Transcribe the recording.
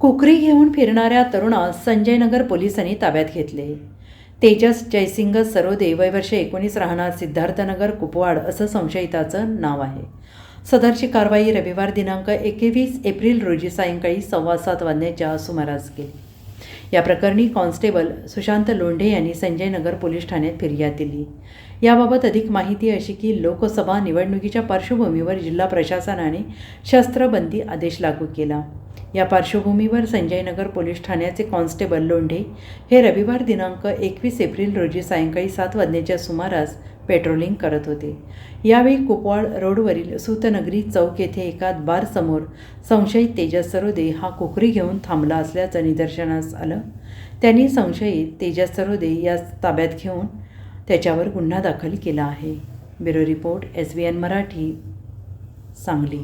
कुकरी घेऊन फिरणाऱ्या तरुणास संजयनगर पोलिसांनी ताब्यात घेतले. तेजस जयसिंग सरोदे वय वर्ष एकोणीस राहणार सिद्धार्थनगर कुपवाड असं संशयिताचं नाव आहे. सदरची कारवाई रविवार दिनांक एकवीस एप्रिल रोजी सायंकाळी सव्वा सात वाजण्याच्या सुमारास केली. या प्रकरणी कॉन्स्टेबल सुशांत लोंढे यांनी संजयनगर पोलीस ठाण्यात फिर्याद दिली. याबाबत अधिक माहिती अशी की लोकसभा निवडणुकीच्या पार्श्वभूमीवर जिल्हा प्रशासनाने शस्त्रबंदी आदेश लागू केला. या पार्श्वभूमीवर संजयनगर पोलीस ठाण्याचे कॉन्स्टेबल लोंढे हे रविवार दिनांक एकवीस एप्रिल रोजी सायंकाळी सात वाजण्याच्या सुमारास पेट्रोलिंग करत होते. यावेळी कुपवाड रोडवरील सूतनगरी चौक येथे एका बारसमोर संशयित तेजस सरोदे हा कोकरी घेऊन थांबला असल्याचं निदर्शनास आलं. त्यांनी संशयित तेजस सरोदे यास ताब्यात घेऊन त्याच्यावर गुन्हा दाखल केला आहे. Bureau report S B N Marathi Sangli.